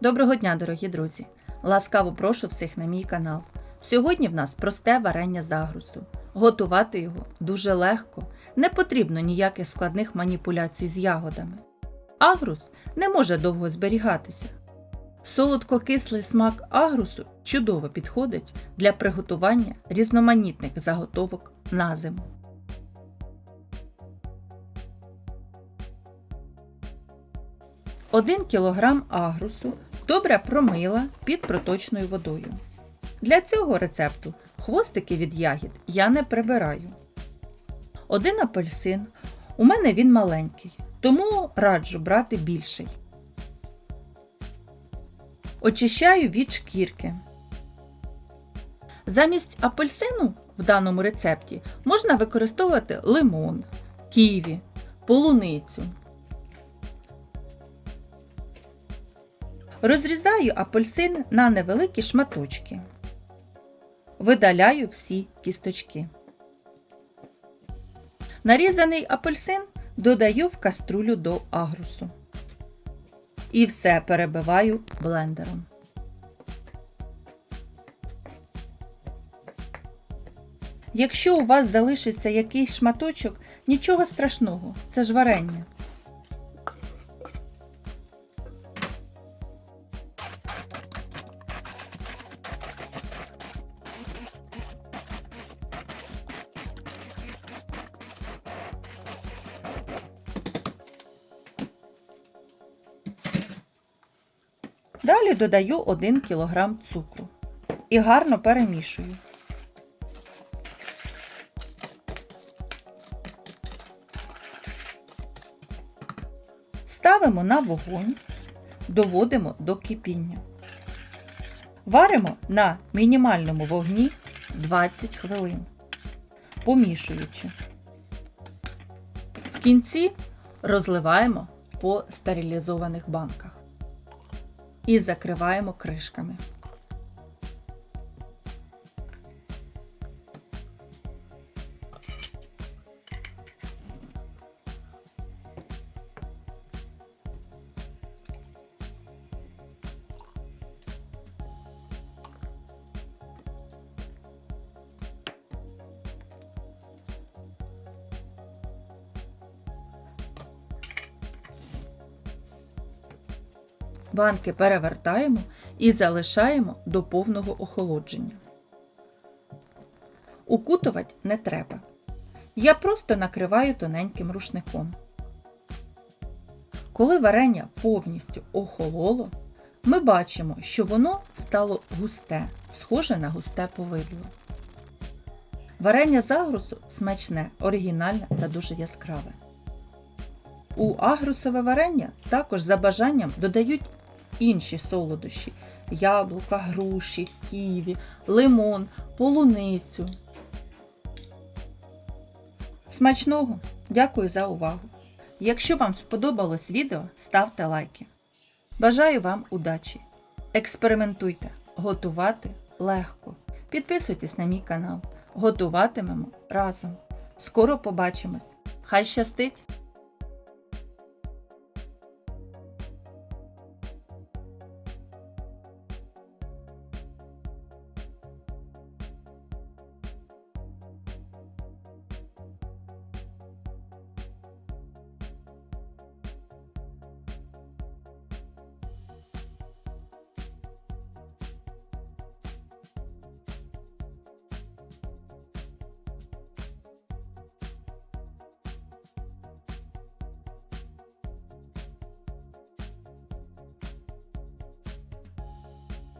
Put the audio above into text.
Доброго дня, дорогі друзі! Ласкаво прошу всіх на мій канал. Сьогодні в нас просте варення з агрусу. Готувати його дуже легко, не потрібно ніяких складних маніпуляцій з ягодами. Агрус не може довго зберігатися. Солодко-кислий смак агрусу чудово підходить для приготування різноманітних заготовок на зиму. Один кілограм агрусу добре промила під проточною водою. Для цього рецепту хвостики від ягід я не прибираю. Один апельсин. У мене він маленький, тому раджу брати більший. Очищаю від шкірки. Замість апельсину в даному рецепті можна використовувати лимон, ківі, полуницю. Розрізаю апельсин на невеликі шматочки. Видаляю всі кісточки. Нарізаний апельсин додаю в каструлю до агрусу. І все перебиваю блендером. Якщо у вас залишиться якийсь шматочок, нічого страшного, це ж варення. Далі додаю 1 кг цукру і гарно перемішую. Ставимо на вогонь, доводимо до кипіння. Варимо на мінімальному вогні 20 хвилин, помішуючи. В кінці розливаємо по стерилізованих банках і закриваємо кришками. Банки перевертаємо і залишаємо до повного охолодження. Укутувати не треба. Я просто накриваю тоненьким рушником. Коли варення повністю охололо, ми бачимо, що воно стало густе, схоже на густе повидло. Варення з агрусу смачне, оригінальне та дуже яскраве. У агрусове варення також за бажанням додають інші солодощі яблука, груші, ківі, лимон, полуницю. Смачного! Дякую за увагу! Якщо вам сподобалось відео, ставте лайки. Бажаю вам удачі! Експериментуйте, готувати легко. Підписуйтесь на мій канал. Готуватимемо разом. Скоро побачимось! Хай щастить!